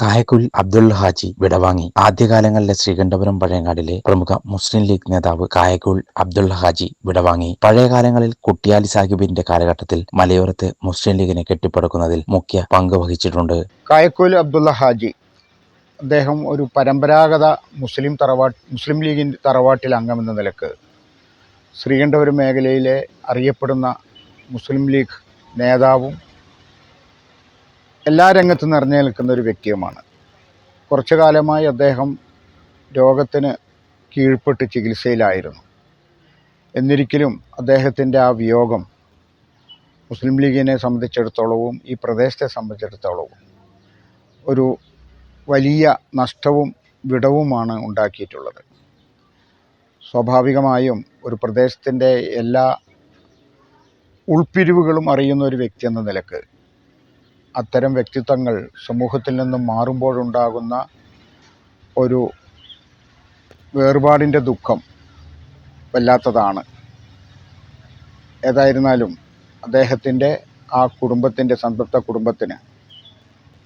കായക്കുൽ അബ്ദുൽ ഹാജി വിടവാങ്ങി. ആദ്യകാലങ്ങളിലെ ശ്രീകണ്ഠപുരം പഴയങ്ങാടിലെ പ്രമുഖ മുസ്ലിം ലീഗ് നേതാവ് കായക്കുൽ അബ്ദുൽ ഹാജി വിടവാങ്ങി. പഴയകാലങ്ങളിൽ കുട്ടിയാലി സാഹിബിന്റെ കാലഘട്ടത്തിൽ മലയോരത്ത് മുസ്ലിം ലീഗിനെ കെട്ടിപ്പടുക്കുന്നതിൽ മുഖ്യ പങ്ക് വഹിച്ചിട്ടുണ്ട്. കായക്കുൽ അബ്ദുള്ള ഹാജി അദ്ദേഹം ഒരു പരമ്പരാഗത മുസ്ലിം തറവാട്ട് മുസ്ലിം ലീഗിന്റെ തറവാട്ടിൽ അംഗമെന്ന നിലയ്ക്ക് ശ്രീകണ്ഠപുരം മേഖലയിലെ അറിയപ്പെടുന്ന മുസ്ലിം ലീഗ് നേതാവും എല്ലാ രംഗത്തും നിറഞ്ഞു നിൽക്കുന്ന ഒരു വ്യക്തിയുമാണ്. കുറച്ചു കാലമായി അദ്ദേഹം രോഗത്തിന് കീഴ്പ്പെട്ട് ചികിത്സയിലായിരുന്നു. എന്നിരിക്കലും അദ്ദേഹത്തിന്റെ ആ വിയോഗം മുസ്ലിം ലീഗിനെ സംബന്ധിച്ചിടത്തോളവും ഈ പ്രദേശത്തെ സംബന്ധിച്ചിടത്തോളവും ഒരു വലിയ നഷ്ടവും വിടവുമാണ് ഉണ്ടാക്കിയിട്ടുള്ളത്. സ്വാഭാവികമായും ഒരു പ്രദേശത്തിന്റെ എല്ലാ ഉൾപ്പിരിവുകളും അറിയുന്ന ഒരു വ്യക്തി എന്ന നിലയ്ക്ക് അത്തരം വ്യക്തിത്വങ്ങൾ സമൂഹത്തിൽ നിന്നും മാറുമ്പോഴുണ്ടാകുന്ന ഒരു വേർപാടിന്റെ ദുഃഖം വല്ലാത്തതാണ്. ഏതായിരുന്നാലും അദ്ദേഹത്തിന്റെ ആ കുടുംബത്തിന്റെ സംതൃപ്ത കുടുംബത്തിന്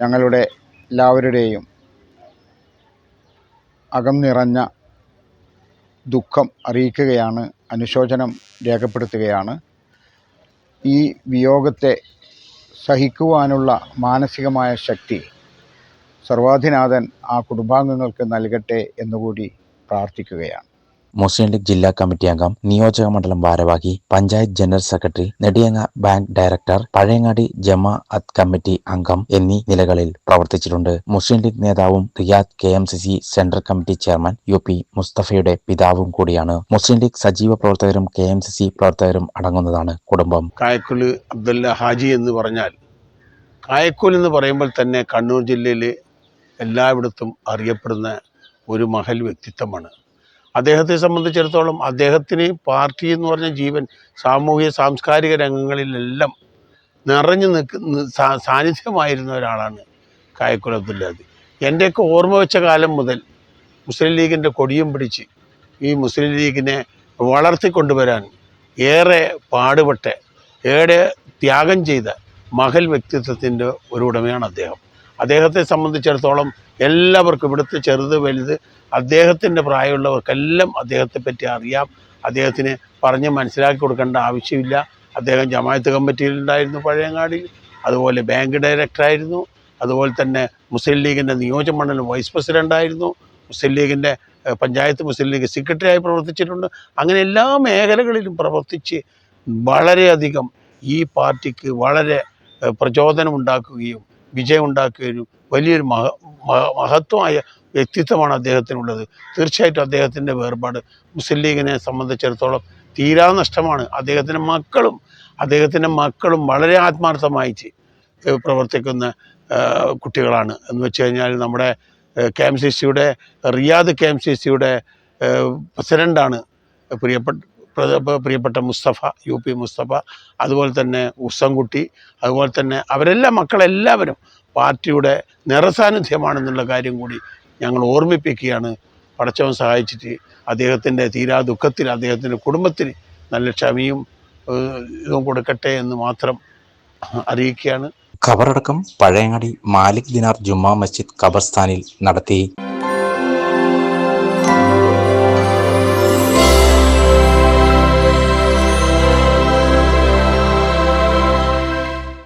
ഞങ്ങളുടെ എല്ലാവരുടെയും അകം നിറഞ്ഞ ദുഃഖം അറിയിക്കുകയാണ് അനുശോചനം രേഖപ്പെടുത്തുകയാണ്. ഈ വിയോഗത്തെ സഹിക്കുവാനുള്ള മാനസികമായ ശക്തി സർവാധിനാഥൻ ആ കുടുംബാംഗങ്ങൾക്ക് നൽകട്ടെ എന്നുകൂടി പ്രാർത്ഥിക്കുകയാണ്. മുസ്ലിം ലീഗ് ജില്ലാ കമ്മിറ്റി അംഗം നിയോജക മണ്ഡലം ഭാരവാഹി panchayat general secretary Nediyanga bank director Pazhayangadi ജമാ അത്ത് കമ്മിറ്റി അംഗം എന്നീ നിലകളിൽ പ്രവർത്തിച്ചിട്ടുണ്ട്. മുസ്ലിം ലീഗ് നേതാവും Riyadh K M C C central committee chairman U P മുസ്തഫയുടെ പിതാവും കൂടിയാണ്. മുസ്ലിം ലീഗ് സജീവ പ്രവർത്തകരും കെ എം സി സി പ്രവർത്തകരും അടങ്ങുന്നതാണ് കുടുംബം. കായക്കുൽ അബ്ദുല്ല ഹാജി എന്ന് പറഞ്ഞാൽ കായക്കുൽ എന്ന് പറയുമ്പോൾ തന്നെ കണ്ണൂർ ജില്ലയിലെ എല്ലായിടത്തും അറിയപ്പെടുന്ന ഒരു മഹൽ വ്യക്തിത്വമാണ്. അദ്ദേഹത്തെ സംബന്ധിച്ചിടത്തോളം അദ്ദേഹത്തിന് പാർട്ടി എന്ന് പറഞ്ഞ ജീവൻ സാമൂഹിക സാംസ്കാരിക രംഗങ്ങളിലെല്ലാം നിറഞ്ഞു നിൽക്കുന്ന സാന്നിധ്യമായിരുന്ന ഒരാളാണ് കായക്കുൽ അബ്ദുല്ലാദ് എന്റെയൊക്കെ ഓർമ്മ വെച്ച കാലം മുതൽ മുസ്ലിം ലീഗിന്റെ കൊടിയും പിടിച്ച് ഈ മുസ്ലിം ലീഗിനെ വളർത്തിക്കൊണ്ടുവരാൻ ഏറെ പാടുപെട്ട് ഏറെ ത്യാഗം ചെയ്ത മഹൽ വ്യക്തിത്വത്തിന്റെ ഒരു ഉടമയാണ് അദ്ദേഹം. അദ്ദേഹത്തെ സംബന്ധിച്ചിടത്തോളം എല്ലാവർക്കും ഇവിടുത്തെ ചെറുത് വലുത് അദ്ദേഹത്തിന്റെ പ്രായമുള്ളവർക്കെല്ലാം അദ്ദേഹത്തെ പറ്റി അറിയാം. അദ്ദേഹത്തിന് പറഞ്ഞ് മനസ്സിലാക്കി കൊടുക്കേണ്ട ആവശ്യമില്ല. അദ്ദേഹം ജമായത്ത് കമ്മിറ്റിയിലുണ്ടായിരുന്നു പഴയങ്ങാടി അതുപോലെ ബാങ്ക് ഡയറക്ടറായിരുന്നു. അതുപോലെ തന്നെ മുസ്ലിം ലീഗിന്റെ നിയോജക മണ്ഡലം വൈസ് പ്രസിഡന്റായിരുന്നു. മുസ്ലിം ലീഗിന്റെ പഞ്ചായത്ത് മുസ്ലിം ലീഗ് സെക്രട്ടറിയായി പ്രവർത്തിച്ചിട്ടുണ്ട്. അങ്ങനെ എല്ലാ മേഖലകളിലും പ്രവർത്തിച്ച് വളരെയധികം ഈ പാർട്ടിക്ക് വളരെ പ്രചോദനമുണ്ടാക്കുകയും വിജയമുണ്ടാക്കുകയും വലിയൊരു മഹ മഹ- മഹത്വമായ വ്യക്തിത്വമാണ് അദ്ദേഹത്തിനുള്ളത്. തീർച്ചയായിട്ടും അദ്ദേഹത്തിന്റെ വേർപാട് മുസ്ലിം ലീഗിനെ സംബന്ധിച്ചിടത്തോളം തീരാ നഷ്ടമാണ്. അദ്ദേഹത്തിന്റെ മക്കളും അദ്ദേഹത്തിന്റെ മക്കളും വളരെ ആത്മാർത്ഥമായി പ്രവർത്തിക്കുന്ന കുട്ടികളാണ്. എന്ന് വെച്ച് കഴിഞ്ഞാൽ നമ്മുടെ കെ എം സി സിയുടെ റിയാദ് കെ എം സി സിയുടെ പ്രസിഡന്റാണ് പ്രിയപ്പെട്ട പ്ര- പ്രിയപ്പെട്ട മുസ്തഫ യു പി മുസ്തഫ അതുപോലെ തന്നെ ഉസ്സംകുട്ടി അതുപോലെ തന്നെ അവരെല്ലാം മക്കളെല്ലാവരും പാർട്ടിയുടെ നിറസാന്നിധ്യമാണെന്നുള്ള കാര്യം കൂടി ഞങ്ങൾ ഓർമ്മിപ്പിക്കുകയാണ്. പടച്ചവൻ സഹായിച്ചിട്ട് അദ്ദേഹത്തിന്റെ തീരാ ദുഃഖത്തിൽ അദ്ദേഹത്തിന്റെ കുടുംബത്തിന് നല്ല ക്ഷമയും ഇതും കൊടുക്കട്ടെ എന്ന് മാത്രം അറിയിക്കുകയാണ്. ഖബറടക്കം പഴയങ്ങാടി മാലിക് ദിനാർ ജുമാ മസ്ജിദ് ഖബർസ്ഥാനിൽ നടത്തി